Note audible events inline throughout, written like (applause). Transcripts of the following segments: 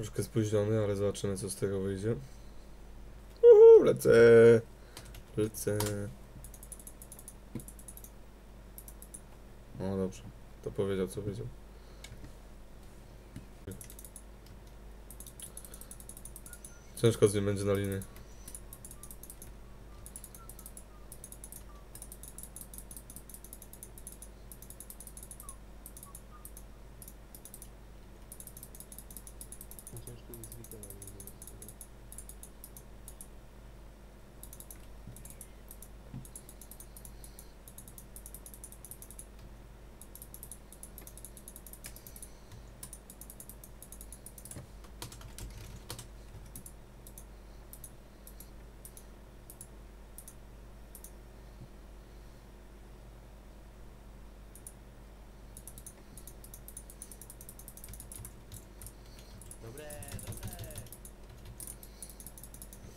Troszkę spóźniony, ale zobaczymy co z tego wyjdzie. Uhu, lecę. Lecę. O dobrze. To powiedział co powiedział. Ciężko z nim będzie na linii.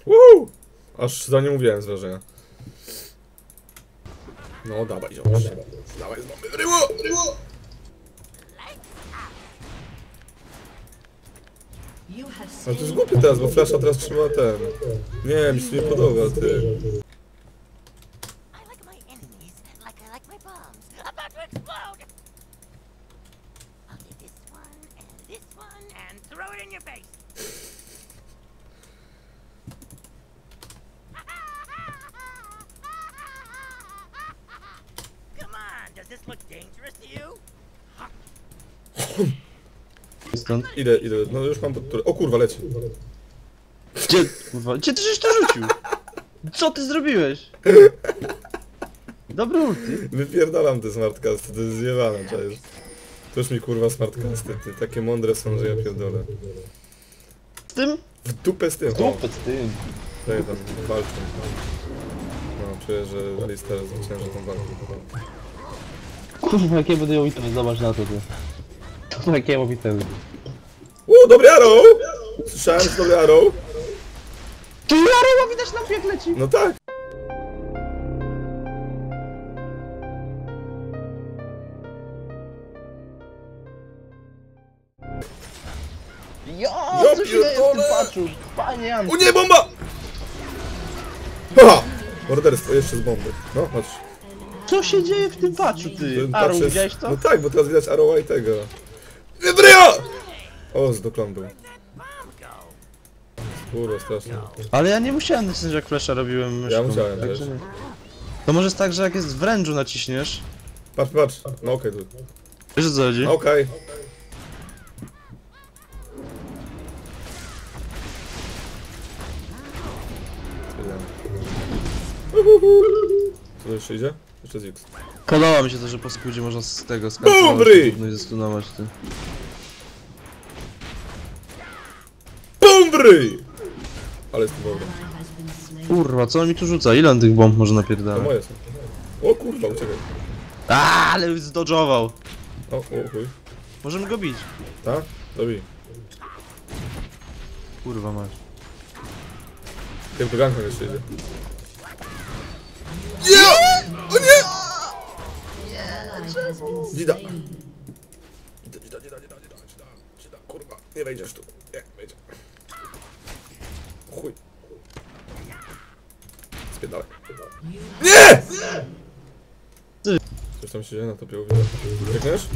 Woo! Aż za nie mówiłem z wrażenia. No dawaj, ziomuś. Dawaj, znowu. Ryło! Ryło! Ale to jest głupie teraz, bo Flasha teraz trzyma ten. Nie, mi się nie podoba, ty. Stąd. Idę, idę. No już mam pod turę. O kurwa, leci. Gdzie, kurwa, gdzie ty żeś to rzucił? Co ty zrobiłeś? Dobry ulti. Wypierdalam te smartcasty, to jest zjebane, czaisz. To już mi kurwa smartcasty, ty. Takie mądre są, że ja pierdolę. Z tym? W dupę z tym. O, Dupę z tym. tutaj tam walczą. No, czuję, że Lister zwycięży tą walkę. Kurwa, jakie będę ją itemy, zobacz na to ty. Kurwa, jakie ją. U, dobry arrow! Słyszałem, że dobry arrow. Tu Jarowa widać na piek leci. No tak. Jo, Ja co się dzieje w tym pierdolę! patchu? Panie Jan. O nie, bomba! Haha! Morderstwo, jeszcze z bomby. No, chodź. Co się dzieje w tym patchu, ty? Ten patch jest- widziałeś to? No tak, bo teraz widać Arrowa i tego. Wybryjo! O, z doklon był. Kurwa, strasznie. Ale ja nie musiałem nacisnąć jak flasha robiłem myszką. musiałem także też. nie. To może jest tak, że jak jest w rężu naciśniesz... Patrz, patrz. No okej, tu. Wiesz o co chodzi? Okej. Co to jeszcze idzie? Jeszcze z X. Podoba mi się to, że po skrócie można z tego Dobry! No i zastunować ty. Bumbry! Ale jest to slain. Kurwa, co on mi tu rzuca? Ile on tych bomb może To napierdalać? moje są. O kurwa, uciekaj. A, ale już zdodżował. O, o chuj. Możemy go bić. Tak? Dobij. Kurwa masz. Tym to gankiem jeszcze idzie. Nie! O nie! Dzida, dzida, dzida, dzida, dzida, dzida, dzida, kurwa. Nie wejdziesz tu. Nie, wejdzie. Chuj. Spiedalaj. Nie! Coś tam się dzieje na topie, uwiedzę. Biegniesz?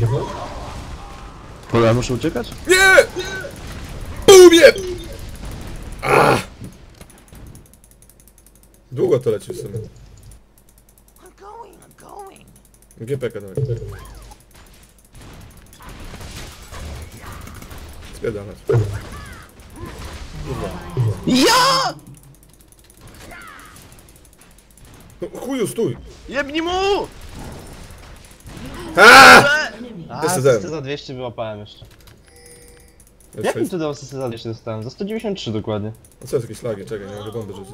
Dobra, muszę uciekać? Nie! Bumie! Ah! Długo to leci w sumie. GPK dawaj. Spiedalać. Ja! No, chuju, stój! Jebni mu! Aaa! A, Jeszcze asystę za 200 wyłapałem jeszcze. Jak Jak mi tu dał asystę za 200 dostałem? Za 193 dokładnie. No co jest jakieś lagi? Czekaj, nie mogę bomby rzucić.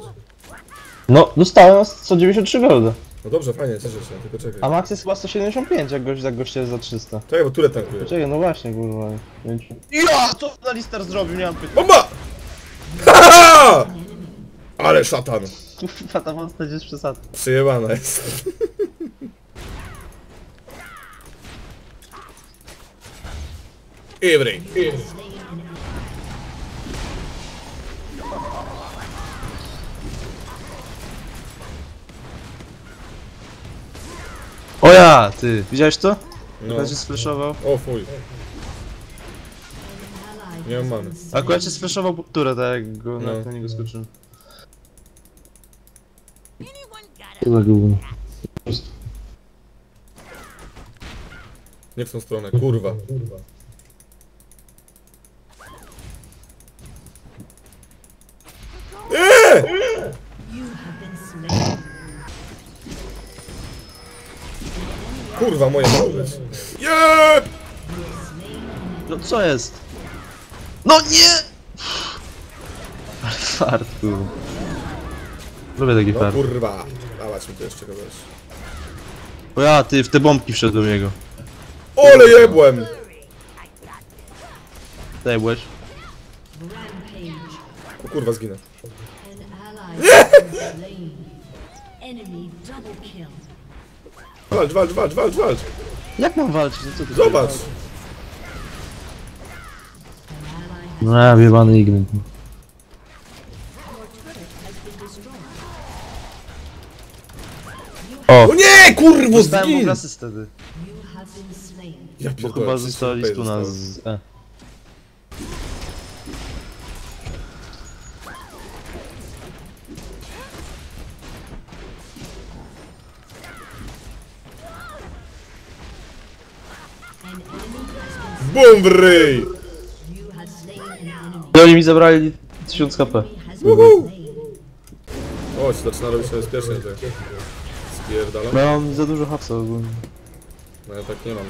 No, dostałem na 193 golda. No dobrze, fajnie, cieszę się, tylko czekaj. A max jest chyba 175, jak gość, jak goście jest za 300. Czekaj, bo tyle tankuje. Czekaj, no właśnie, kurwa. nie wiem, czy- Ja! Co na lister zrobił? Nie mam pytań. Bomba! (laughs) Ha! Ale szatan! Kurwa, ta postać jest przesadna. Przyjebana jest. Every. Oja, ty, widziałeś to? No. Akurat się sfleszował. O fuj. Nie mam. Akurat się sfleszował turę, tak jak go, no. na, na niego skoczyłem. To tak było. Nie w tą stronę, kurwa. Kurwa, moje małe. Jeb! No co jest? No nie! Ale fart, kurwa. Lubię taki No fart. kurwa. Dawać mi to jeszcze kogoś. O ja, ty, w te bombki wszedłem jego. Ole jebłem! Rampage. O kurwa, zginę. Walcz, walcz, walcz, walcz, walcz. Jak mam walczyć? No co ty Zobacz. No ja, wiebany ignorant. O! O nie, kurwo, Dostałem zgin! been slain. Ja Bo pierdolę, chyba zostali tutaj stuna z... E. Bum w ryj! I oni mi zabrali 1000 HP. Slain. O, się zaczyna robić niebezpiecznie tutaj. Spierdalam. No ja mam za dużo hapsa ogólnie. No ja tak nie mam.